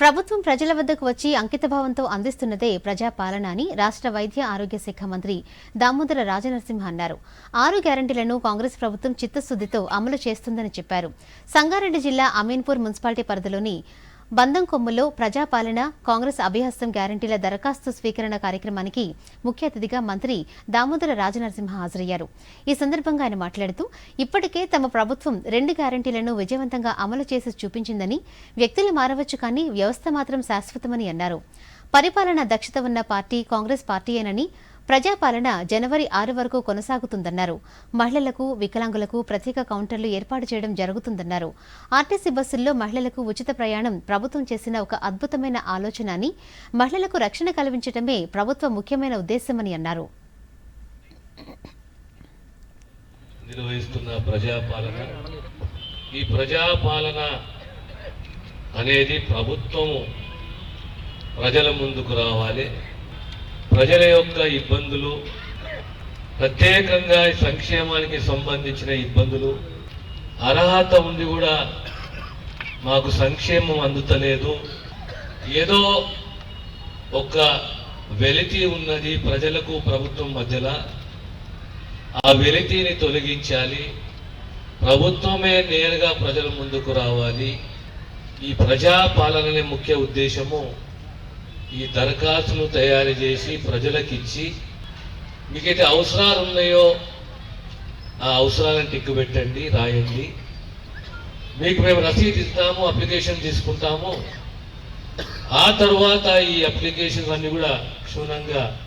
ప్రభుత్వం ప్రజల వద్దకు వచ్చి అంకితభావంతో అందిస్తున్నదే ప్రజాపాలన అని రాష్ట్ర వైద్య ఆరోగ్య శాఖ మంత్రి దామోదర రాజనరసింహ అన్నారు. ఆరు గ్యారంటీలను కాంగ్రెస్ ప్రభుత్వం చిత్తశుద్దితో అమలు చేస్తుందని చెప్పారు. సంగారెడ్డి జిల్లా అమీన్పూర్ మున్సిపాలిటీ పరిధిలోని బందంకొమ్ములో ప్రజాపాలన కాంగ్రెస్ అభ్యహస్తం గ్యారంటీల దరఖాస్తు స్వీకరణ కార్యక్రమానికి ముఖ్య అతిథిగా మంత్రి దామోదర రాజనరసింహ హాజరయ్యారు. ఈ సందర్భంగా ఆయన మాట్లాడుతూ ఇప్పటికే తమ ప్రభుత్వం రెండు గ్యారంటీలను విజయవంతంగా అమలు చేసి చూపించిందని వ్యక్తులు మారవచ్చు కానీ వ్యవస్థ మాత్రం శాశ్వతమని అన్నారు. పరిపాలన దక్షత ఉన్న పార్టీ కాంగ్రెస్ పార్టీయేనని ప్రజాపాలన జనవరి ఆరు వరకు కొనసాగుతుందన్నారు. మహిళలకు వికలాంగులకు ప్రత్యేక కౌంటర్లు ఏర్పాటు చేయడం జరుగుతుందన్నారు. ఆర్టీసీ బస్సుల్లో మహిళలకు ఉచిత ప్రయాణం ప్రభుత్వం చేసిన ఒక అద్భుతమైన ఆలోచన అని మహిళలకు రక్షణ కల్పించడమే ప్రభుత్వ ముఖ్యమైన ఉద్దేశమని అన్నారు. నిర్వహిస్తున్న ప్రజాపాలన ఈ ప్రజాపాలన అనేది ప్రభుత్వం ప్రజల ముందుకు రావాలి. ప్రజల యొక్క ఇబ్బందులు ప్రత్యేకంగా సంక్షేమానికి సంబంధించిన ఇబ్బందులు అర్హత ఉండి కూడా మాకు సంక్షేమం అందుతలేదు. ఏదో ఒక వెలితి ఉన్నది ప్రజలకు ప్రభుత్వం మధ్యలో. ఆ వెలితిని తొలగించాలి. ప్రభుత్వమే నేరుగా ప్రజల ముందుకు రావాలి. ఈ ప్రజాపాలననే ముఖ్య ఉద్దేశము. ఈ దరఖాస్తులు తయారు చేసి ప్రజలకిచ్చి మీకైతే అవసరాలు ఉన్నాయో ఆ అవసరాలను టిక్కు పెట్టండి రాయండి. మీకు మేము రసీదు ఇస్తాము అప్లికేషన్ తీసుకుంటాము. ఆ తర్వాత ఈ అప్లికేషన్స్ అన్నీ కూడా క్షుణ్ణంగా